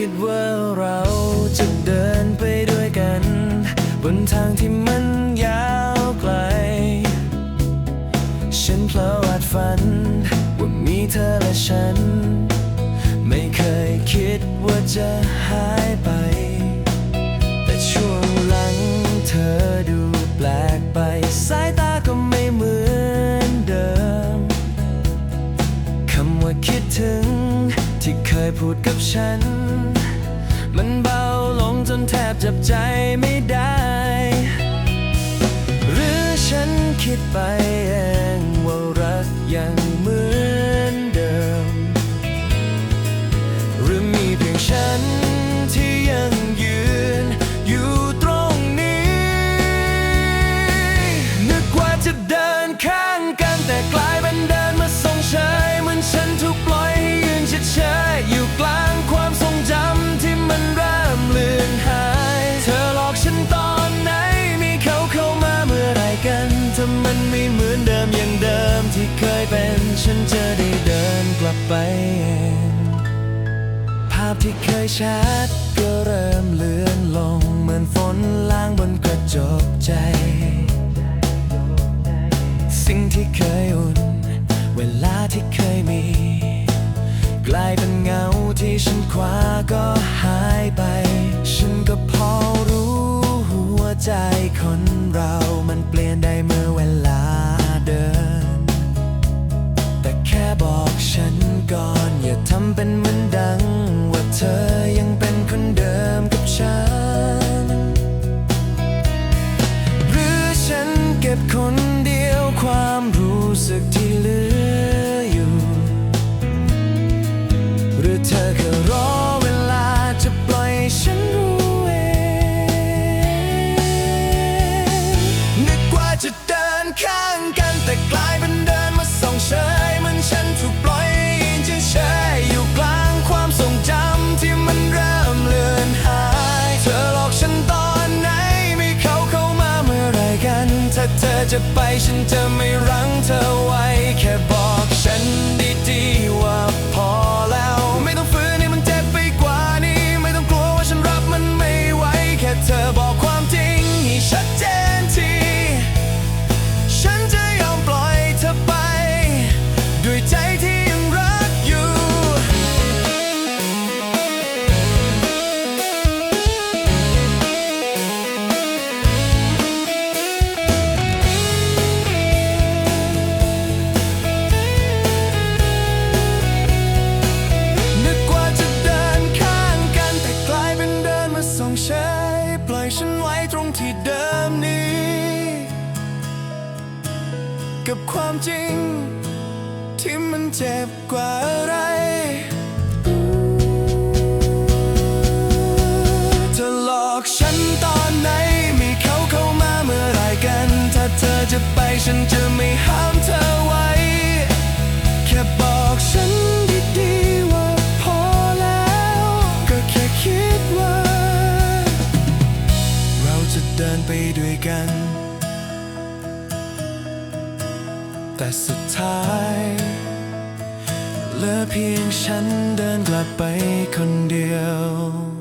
คิดว่าเราจะเดินไปด้วยกัน บนทางที่มันยาวไกล ฉันเพลอวาดฝัน ว่ามีเธอและฉัน ไม่เคยคิดว่าจะหาย ดกับฉัน มันเบาลงจนแทบจับใจไม่ได้ หรือฉันคิดไปเอง ไปเองภาพที่เคยชัดก็เริ่มเลือนลง เหมือนฝนล้างบนกระจกใจ สิ่งที่เคยอุ่น เวลาที่เคยมี กลายเป็น even when จะไปฉันจะไม่รั้งเธอ กับความจริง ที่มันเจ็บกว่าอะไร แต่สุดท้ายเหลือเพียงฉันเดินกลับไปคนเดียว